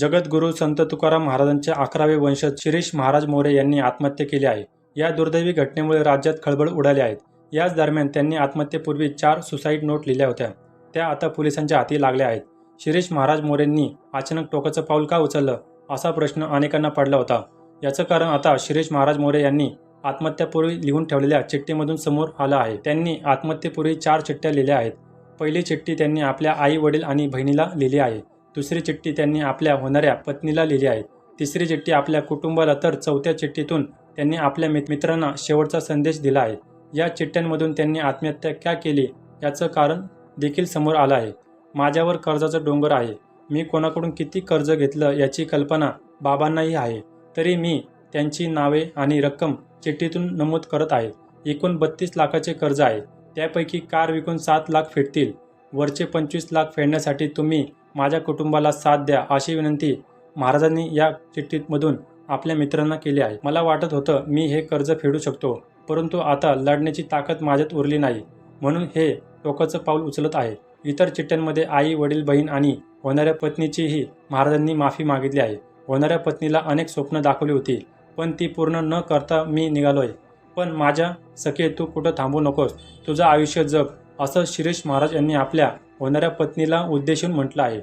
जगद्गुरू संत तुकाराम महाराजांचे अकरावे वंशज शिरीष महाराज मोरे यांनी आत्महत्या केली आहे. या दुर्दैवी घटनेमुळे राज्यात खळबळ उडाली आहेत याच दरम्यान त्यांनी आत्महत्येपूर्वी चार सुसाईड नोट लिहिल्या होत्या. त्या आता पोलिसांच्या हाती लागल्या आहेत. शिरीष महाराज मोरेंनी अचानक टोकाचं पाऊल का उचललं असा प्रश्न अनेकांना पडला होता. याचं कारण आता शिरीष महाराज मोरे यांनी आत्महत्यापूर्वी लिहून ठेवलेल्या चिठ्ठीमधून समोर आलं आहे. त्यांनी आत्महत्येपूर्वी चार चिठ्ठ्या लिहिल्या आहेत. पहिली चिठ्ठी त्यांनी आपल्या आई वडील आणि बहिणीला लिहिली आहे. दुसरी चिठ्ठी त्यांनी आपल्या होणाऱ्या पत्नीला लिहिली आहे. तिसरी चिठ्ठी आपल्या कुटुंबाला तर चौथ्या चिठ्ठीतून त्यांनी आपल्या मित- मित्रांना शेवटचा संदेश दिला आहे. या चिठ्ठ्यांमधून त्यांनी आत्महत्या का केली याचं कारण देखील समोर आलं आहे. माझ्यावर कर्जाचं डोंगर आहे. मी कोणाकडून किती कर्ज घेतलं याची कल्पना बाबांनाही आहे. तरी मी त्यांची नावे आणि रक्कम चिठ्ठीतून नमूद करत आहे. एकूण बत्तीस लाखाचे कर्ज आहे. त्यापैकी कार विकून सात लाख फेडतील. वरचे पंचवीस लाख फेडण्यासाठी तुम्ही माझ्या कुटुंबाला साथ द्या अशी विनंती महाराजांनी या चिठ्ठीमधून आपल्या मित्रांना केली आहे. मला वाटत होतं मी हे कर्ज फेडू शकतो परंतु आता लढण्याची ताकद माझ्यात उरली नाही. म्हणून हे टोकाचं पाऊल उचलत आहे. इतर चिठ्ठ्यांमध्ये आई वडील बहीण आणि होणाऱ्या पत्नीचीही महाराजांनी माफी मागितली आहे. होणाऱ्या पत्नीला अनेक स्वप्न दाखवली होती पण ती पूर्ण न करता मी निघालोय. पण माझ्या सखे तू कुठं थांबू नकोस. तुझं आयुष्य जग असं शिरीष महाराज यांनी आपल्या होणाऱ्या पत्नीला उद्देशून म्हटलं आहे.